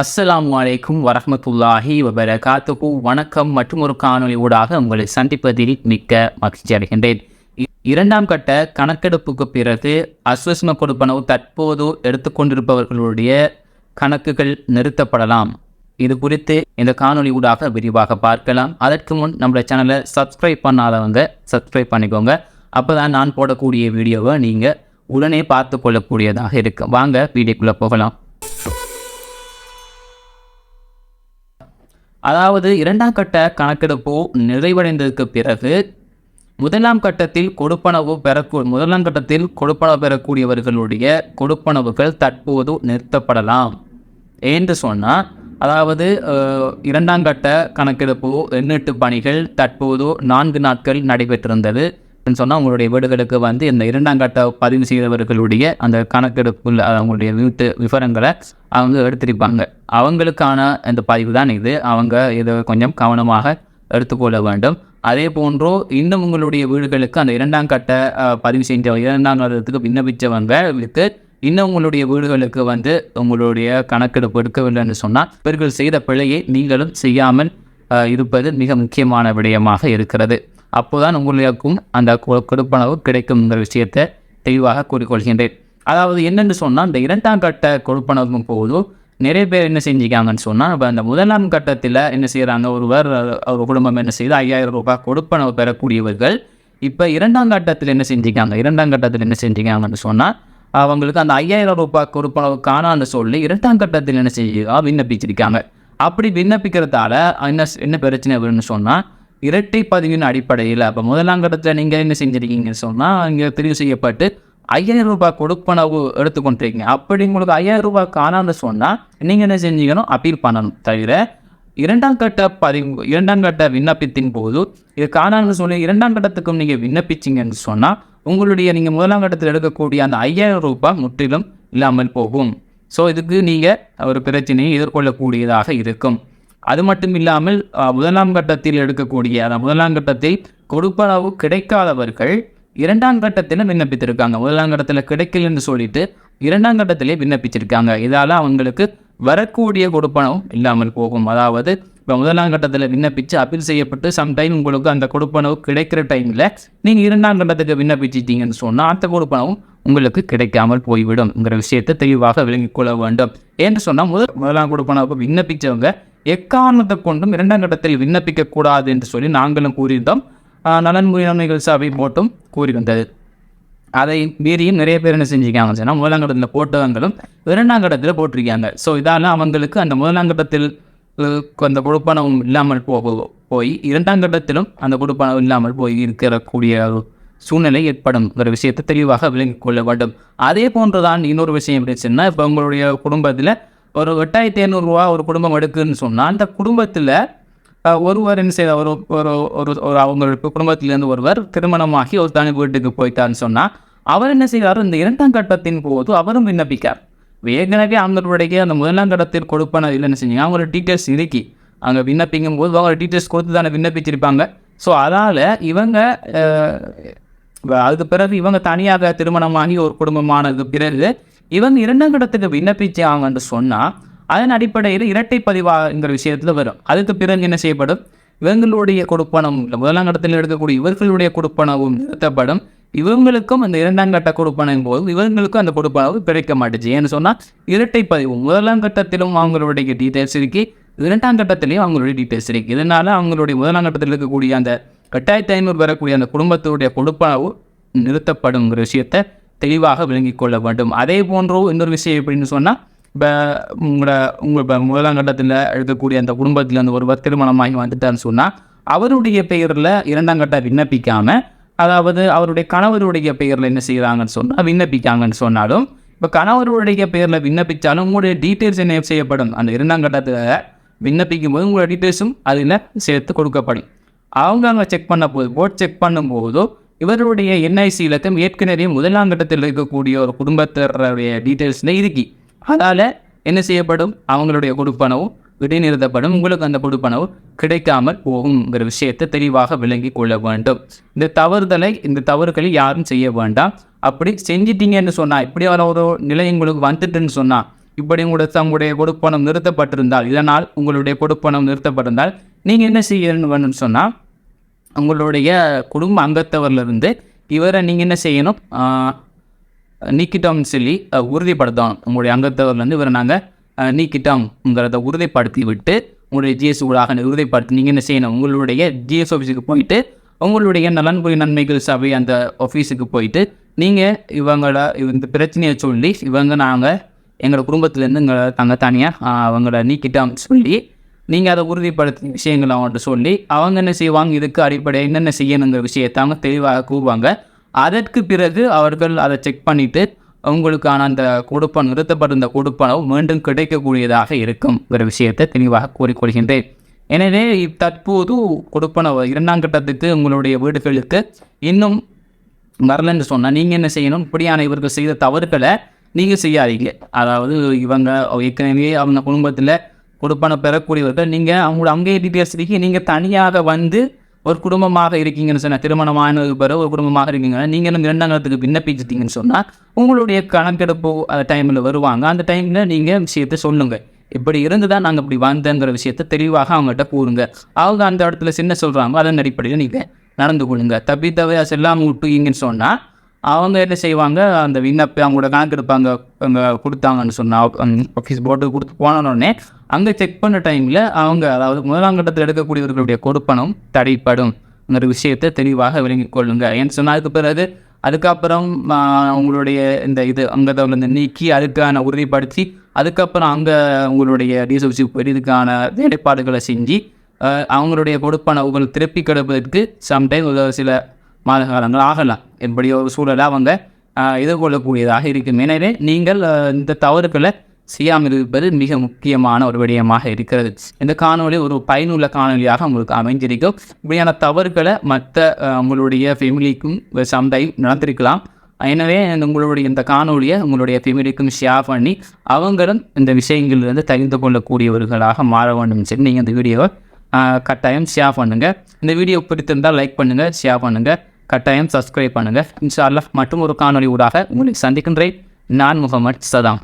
அஸ்ஸலாமு வலைக்கும் வரமத்துல்லாஹி வபரகாத்துக்கு வணக்கம் மற்றும் ஒரு காணொளி ஊடாக உங்களை சந்திப்பதில் மிக்க மகிழ்ச்சி அடைகின்றேன். இ- இரண்டாம் கட்ட கணக்கெடுப்புக்கு பிறகு அஸ்வஸ்ம கொடுப்பனவு தற்போது எடுத்துக்கொண்டிருப்பவர்களுடைய கணக்குகள் நிறுத்தப்படலாம். இது குறித்து இந்த காணொளி ஊடாக விரிவாக பார்க்கலாம். அதற்கு முன் நம்மளோட சேனலை சப்ஸ்கிரைப் பண்ணாதவங்க சப்ஸ்கிரைப் பண்ணிக்கோங்க. அப்போ தான் நான் போடக்கூடிய வீடியோவை நீங்கள் உடனே பார்த்து கொள்ளக்கூடியதாக இருக்கும். வாங்க வீடியோக்குள்ளே போகலாம். அதாவது இரண்டாம் கட்ட கணக்கெடுப்பு நிறைவடைந்ததுக்கு பிறகு முதலாம் கட்டத்தில் கொடுப்பனவு பெறக்கூ முதலாம் கட்டத்தில் கொடுப்பனவு பெறக்கூடியவர்களுடைய கொடுப்பனவுகள் தற்போது நிறுத்தப்படலாம். என்று சொன்னால் அதாவது இரண்டாம் கட்ட கணக்கெடுப்பு எண்ணெட்டு பணிகள் தற்போது நான்கு நாட்கள் நடைபெற்றிருந்தது. சொன்னால் உங்களுடைய வீடுகளுக்கு வந்து இந்த இரண்டாம் கட்ட பதிவு செய்தவர்களுடைய அந்த கணக்கெடுப்பு அவங்களுடைய வீட்டு விவரங்களை அவங்க எடுத்திருப்பாங்க. அவங்களுக்கான இந்த பதிவு தான் இது. அவங்க இதை கொஞ்சம் கவனமாக எடுத்துக்கொள்ள வேண்டும். அதே போன்றோ இன்னும் உங்களுடைய வீடுகளுக்கு அந்த இரண்டாம் கட்ட பதிவு செஞ்ச இரண்டாம் கட்டத்துக்கு விண்ணப்பித்தவங்களுக்கு இன்னும் உங்களுடைய வீடுகளுக்கு வந்து உங்களுடைய கணக்கெடுப்பு எடுக்கவில்லைன்னு சொன்னால் இவர்கள் செய்த பிழையை நீங்களும் செய்யாமல் இருப்பது மிக முக்கியமான விடயமாக இருக்கிறது. அப்போதான் உங்களுக்கும் அந்த கொ- கிடைக்கும் என்ற விஷயத்தை தெளிவாக கூறிக்கொள்கின்றேன். அதாவது என்னென்னு சொன்னால் இந்த இரண்டாம் கட்ட கொடுப்பனவும் போது நிறைய பேர் என்ன செஞ்சுக்காங்கன்னு சொன்னால் இப்போ அந்த முதலாம் கட்டத்தில் என்ன செய்கிறாங்க? ஒருவர் ஒரு குடும்பம் என்ன செய்து ஐயாயிரம் ரூபாய் கொடுப்பனவு பெறக்கூடியவர்கள் இப்போ இரண்டாம் கட்டத்தில் என்ன செஞ்சுக்காங்க இரண்டாம் கட்டத்தில் என்ன செஞ்சுக்காங்கன்னு சொன்னால் அவங்களுக்கு அந்த ஐயாயிரம் ரூபாய் கொடுப்பனவு காணான்னு சொல்லி இரண்டாம் கட்டத்தில் என்ன செய்ய விண்ணப்பிச்சிருக்காங்க. அப்படி விண்ணப்பிக்கிறதால என்ன என்ன பிரச்சனை வரும்னு சொன்னால் இரட்டை பதிவின் அடிப்படையில் அப்போ முதலாம் கட்டத்தில் நீங்கள் என்ன செஞ்சிருக்கீங்கன்னு சொன்னால் இங்கே தெரிவு செய்யப்பட்டு ஐயாயிரம் ரூபாய் கொடுப்பனவு எடுத்துக்கொண்டிருக்கீங்க. அப்படி உங்களுக்கு ஐயாயிரம் ரூபாய் காணான்னு சொன்னால் நீங்கள் என்ன செஞ்சீங்கன்னு அப்பீல் பண்ணணும். தவிர இரண்டாம் கட்ட பதிவு இரண்டாம் கட்ட விண்ணப்பத்தின் போது இது காணான்னு சொல்லி இரண்டாம் கட்டத்துக்கும் நீங்கள் விண்ணப்பிச்சீங்கன்னு சொன்னால் உங்களுடைய நீங்கள் முதலாம் கட்டத்தில் எடுக்கக்கூடிய அந்த ஐயாயிரம் ரூபாய் முற்றிலும் இல்லாமல் போகும். ஸோ இதுக்கு நீங்கள் ஒரு பிரச்சனையை எதிர்கொள்ளக்கூடியதாக இருக்கும். அது மட்டும் இல்லாமல் முதலாம் கட்டத்தில் எடுக்கக்கூடிய அந்த முதலாம் கட்டத்தில் கொடுப்பனவு கிடைக்காதவர்கள் இரண்டாம் கட்டத்தில் விண்ணப்பித்திருக்காங்க. முதலாம் கட்டத்தில் கிடைக்கலன்னு சொல்லிட்டு இரண்டாம் கட்டத்திலே விண்ணப்பிச்சிருக்காங்க. இதால் அவங்களுக்கு வரக்கூடிய கொடுப்பனவும் இல்லாமல் போகும். அதாவது இப்போ முதலாம் கட்டத்தில் விண்ணப்பித்து அப்பீல் செய்யப்பட்டு சம்டைம் உங்களுக்கு அந்த கொடுப்பனவு கிடைக்கிற டைமில் நீங்கள் இரண்டாம் கட்டத்துக்கு விண்ணப்பிச்சிட்டீங்கன்னு சொன்னால் அந்த கொடுப்பனவும் உங்களுக்கு கிடைக்காமல் போய்விடும்ங்கிற விஷயத்தை தெளிவாக விளங்கிக் கொள்ள வேண்டும். என்று சொன்னால் முதல் முதலாம் கொடுப்பனவுக்கு விண்ணப்பித்தவங்க எக்காரணத்தை கொண்டும் இரண்டாம் கட்டத்தில் விண்ணப்பிக்க கூடாது என்று சொல்லி நாங்களும் கூறியிருந்தோம். ஆஹ் சபை போட்டும் கூறி வந்தது அதை மீறியும் நிறைய பேர் என்ன செஞ்சுருக்காங்க சொன்னால் முதலாம் கட்டத்தில் போட்டவங்களும் இரண்டாம் கட்டத்தில் போட்டிருக்காங்க. ஸோ இதால் அவங்களுக்கு அந்த முதலாம் கட்டத்தில் அந்த கொடுப்பனவும் இல்லாமல் போக போய் இரண்டாம் கட்டத்திலும் அந்த கொடுப்பனவு இல்லாமல் போய் இருக்கக்கூடிய ஒரு சூழ்நிலை ஒரு விஷயத்தை தெளிவாக விளங்கிக் கொள்ள வேண்டும். அதே போன்றுதான் இன்னொரு விஷயம் எப்படி சொன்னால் இப்போ உங்களுடைய குடும்பத்தில் ஒரு எட்டாயிரத்தி ஐநூறுரூவா ஒரு குடும்பம் எடுக்குன்னு சொன்னால் அந்த குடும்பத்தில் ஒருவர் என்ன செய்த ஒரு ஒரு ஒரு ஒரு அவங்களுக்கு குடும்பத்திலேருந்து ஒருவர் திருமணமாகி ஒரு தனி வீட்டுக்கு போயிட்டான்னு சொன்னால் அவர் என்ன செய்வார் இந்த இரண்டாம் கட்டத்தின் போது அவரும் விண்ணப்பிக்கார். ஏற்கனவே அவங்களுடைய அந்த முதலாம் கட்டத்தில் கொடுப்பன இல்லைன்னு செஞ்சீங்க? அவங்களோட டீட்டெயில்ஸ் இருக்கி அங்கே விண்ணப்பிக்கும் போது அவங்க டீட்டெயில்ஸ் கொடுத்து தானே விண்ணப்பிச்சிருப்பாங்க. ஸோ அதால் இவங்க அதுக்கு பிறகு இவங்க தனியாக திருமணமாகி ஒரு குடும்பமானதுக்கு பிறகு இவங்க இரண்டாம் கட்டத்துக்கு விண்ணப்பிச்சாங்கன்னு சொன்னால் அதன் அடிப்படையில் இரட்டை பதிவாங்கிற விஷயத்தில் வரும். அதுக்கு பிறகு என்ன செய்யப்படும்? இவங்களுடைய கொடுப்பனம் இல்லை முதலாம் கட்டத்தில் எடுக்கக்கூடிய இவர்களுடைய கொடுப்பனவும் நிறுத்தப்படும். இவங்களுக்கும் அந்த இரண்டாம் கட்ட கொடுப்பனம் போது இவங்களுக்கும் அந்த கொடுப்பனவு பிறக்க மாட்டுச்சு. ஏன்னு சொன்னால் இரட்டை பதிவு. முதலாம் கட்டத்திலும் அவங்களுடைய டீட்டெயில்ஸ் இருக்கு. இரண்டாம் கட்டத்திலையும் அவங்களுடைய டீட்டெயில்ஸ் இருக்கு. இதனால் அவங்களுடைய முதலாம் கட்டத்தில் இருக்கக்கூடிய அந்த கட்டாயத்து ஐநூறு வரக்கூடிய அந்த குடும்பத்துடைய கொடுப்பனவு நிறுத்தப்படுங்கிற விஷயத்தை தெளிவாக விளங்கிக் கொள்ள வேண்டும். அதே போன்றோ இன்னொரு விஷயம் எப்படின்னு சொன்னால் இப்போ உங்களோட உங்கள் இப்போ முதலாம் கட்டத்தில் எழுதக்கூடிய அந்த குடும்பத்தில் அந்த ஒருவர் திருமணமாகி வந்துட்டான்னு சொன்னால் அவருடைய பெயரில் இரண்டாம் கட்ட விண்ணப்பிக்காமல் அதாவது அவருடைய கணவருடைய பெயரில் என்ன செய்கிறாங்கன்னு சொன்னால் விண்ணப்பிக்காங்கன்னு சொன்னாலும் இப்போ கணவருடைய பெயரில் விண்ணப்பித்தாலும் உங்களுடைய டீட்டெயில்ஸ் என்ன செய்யப்படும்? அந்த இரண்டாம் கட்டத்தில் விண்ணப்பிக்கும் போது உங்களோட டீட்டெயில்ஸும் அதில் சேர்த்து கொடுக்கப்படும். அவங்க அங்கே செக் பண்ண போது போர்ட் செக் பண்ணும்போதோ இவருடைய என்ஐசி இலக்கம் ஏற்கனவே முதலாம் கட்டத்தில் இருக்கக்கூடிய ஒரு குடும்பத்தினருடைய டீட்டெயில்ஸில் இருக்கி. அதால் என்ன செய்யப்படும்? அவங்களுடைய கொடுப்பனவும் இடைநிறுத்தப்படும். உங்களுக்கு அந்த கொடுப்பனவு கிடைக்காமல் போகுங்கிற விஷயத்தை தெளிவாக விளங்கி கொள்ள வேண்டும். இந்த தவறுதலை இந்த தவறுகளை யாரும் செய்ய வேண்டாம். அப்படி செஞ்சிட்டீங்கன்னு சொன்னால் இப்படி ஒரு நிலை உங்களுக்கு வந்துட்டுன்னு சொன்னால் இப்படி உங்களுடைய தங்களுடைய கொடுப்பணம் நிறுத்தப்பட்டிருந்தால் இதனால் உங்களுடைய கொடுப்பணம் நிறுத்தப்பட்டிருந்தால் நீங்கள் என்ன செய்யணும்னு சொன்னால் உங்களுடைய குடும்ப அங்கத்தவரிலிருந்து இவரை நீங்கள் என்ன செய்யணும்? நீக்கிட்டோம்னு சொல்லி உறுதிப்படுத்தோம் உறுதிப்படுத்தணும். உங்களுடைய அங்கத்தவர்லேருந்து இவரை நாங்கள் நீக்கிட்டோம்ங்கிறத உறுதிப்படுத்தி விட்டு உங்களுடைய ஜிஎஸ் ஊடாக உறுதிப்படுத்தி நீங்கள் என்ன செய்யணும்? உங்களுடைய ஜிஎஸ் ஆஃபீஸுக்கு போயிட்டு உங்களுடைய நலன்புரி நன்மைகள் சபை அந்த ஆஃபீஸுக்கு போயிட்டு நீங்கள் இவங்கள இந்த பிரச்சனையை சொல்லி இவங்க நாங்கள் எங்களோட குடும்பத்துலேருந்து எங்களை நாங்கள் தனியாக அவங்கள நீக்கிட்டோம்னு சொல்லி நீங்கள் அதை உறுதிப்படுத்தி விஷயங்களை அவங்கள்ட்ட சொல்லி அவங்க என்ன செய்வாங்க? இதுக்கு அடிப்படை என்னென்ன செய்யணுங்கிற விஷயத்தை அவங்க தெளிவாக கூறுவாங்க. அதற்கு பிறகு அவர்கள் அதை செக் பண்ணிவிட்டு உங்களுக்கான அந்த கொடுப்பன் நிறுத்தப்பட்டிருந்த கொடுப்பனவு மீண்டும் கிடைக்கக்கூடியதாக இருக்கும்ங்கிற விஷயத்தை தெளிவாக கூறிக்கொள்கின்றேன். எனவே தற்போது கொடுப்பனவு இரண்டாம் கட்டத்துக்கு உங்களுடைய வீடுகளுக்கு இன்னும் வரலன்னு சொன்னால் நீங்கள் என்ன செய்யணும்? இப்படியான இவர்கள் செய்த தவறுகளை நீங்கள் செய்யாதீங்க. அதாவது இவங்க ஏற்கனவே அவங்க குடும்பத்தில் கொடுப்பன பெறக்கூடியவர்கள் நீங்கள் அவங்களோட அங்கே டீட்டெயில்ஸ் நீங்கள் தனியாக வந்து ஒரு குடும்பமாக இருக்கீங்கன்னு சொன்னால் திருமணமானது பிறகு ஒரு குடும்பமாக இருக்கீங்கன்னா நீங்கள் இந்த இரண்டாம் காலத்துக்கு விண்ணப்பிச்சிட்டீங்கன்னு சொன்னால் உங்களுடைய கணக்கெடுப்பு அந்த டைமில் வருவாங்க. அந்த டைமில் நீங்கள் விஷயத்தை சொல்லுங்கள் இப்படி இருந்து தான் நாங்கள் இப்படி வந்தேங்கிற விஷயத்தை தெளிவாக அவங்ககிட்ட கூறுங்க. அவங்க அந்த இடத்துல சின்ன சொல்கிறாங்க அதன் அடிப்படையில் நீங்கள் நடந்து கொள்ளுங்க. தப்பி தவிர செல்லாமல் விட்டுங்கன்னு சொன்னால் அவங்க என்ன செய்வாங்க அந்த விண்ணப்ப அவங்களோட கணக்கு எடுப்பாங்க அங்கே கொடுத்தாங்கன்னு சொன்னால் ஆஃபீஸ் போர்டு கொடுத்து போனோடனே அங்கே செக் பண்ண டைமில் அவங்க அதாவது முதலாம் கட்டத்தில் எடுக்கக்கூடியவர்களுடைய கொடுப்பனம் தடைப்படும்ங்கிற விஷயத்தை தெளிவாக விளங்கிக் கொள்ளுங்க. ஏன்னு சொன்னால் அதுக்கு பிறகு அதுக்கப்புறம் உங்களுடைய இந்த இது அங்கே இந்த நீக்கி அதுக்கான உறுதிப்படுத்தி அதுக்கப்புறம் அங்கே உங்களுடைய டிஎஸ்எஃப்சி போய் இதுக்கான வேலைப்பாடுகளை செஞ்சு அவங்களுடைய அவங்களுடைய உங்களுக்கு திருப்பி கிடப்பதற்கு சம்டைம் ஒரு சில மாத காலங்கள் ஆகலாம். இப்படி ஒரு சூழலை அவங்க எதிர்கொள்ளக்கூடியதாக இருக்கும். எனவே நீங்கள் இந்த தவறுகளை செய்யாமல் இருப்பது மிக முக்கியமான ஒரு விடயமாக இருக்கிறது. இந்த காணொலி ஒரு பயனுள்ள காணொலியாக உங்களுக்கு அமைஞ்சிருக்கும் இப்படியான தவறுகளை மற்ற உங்களுடைய ஃபேமிலிக்கும் சந்தையும் நடந்திருக்கலாம் எனவே இந்த உங்களுடைய இந்த காணொலியை உங்களுடைய ஃபேமிலிக்கும் ஷேர் பண்ணி அவங்களும் இந்த விஷயங்களிலிருந்து தெரிந்து கொள்ளக்கூடியவர்களாக மாற வேண்டும் சரி நீங்கள் இந்த வீடியோவை கட்டாயம் ஷேர் பண்ணுங்கள் இந்த வீடியோ பிடித்திருந்தால் லைக் பண்ணுங்கள் ஷேர் பண்ணுங்கள் கட்டாயம் சப்ஸ்கிரைப் பண்ணுங்கள் இன்ஷா அல்லாஹ் மற்றும் ஒரு காணொலி ஊடாக உங்களை சந்திக்கின்றேன். நான் முகமது சதாம்.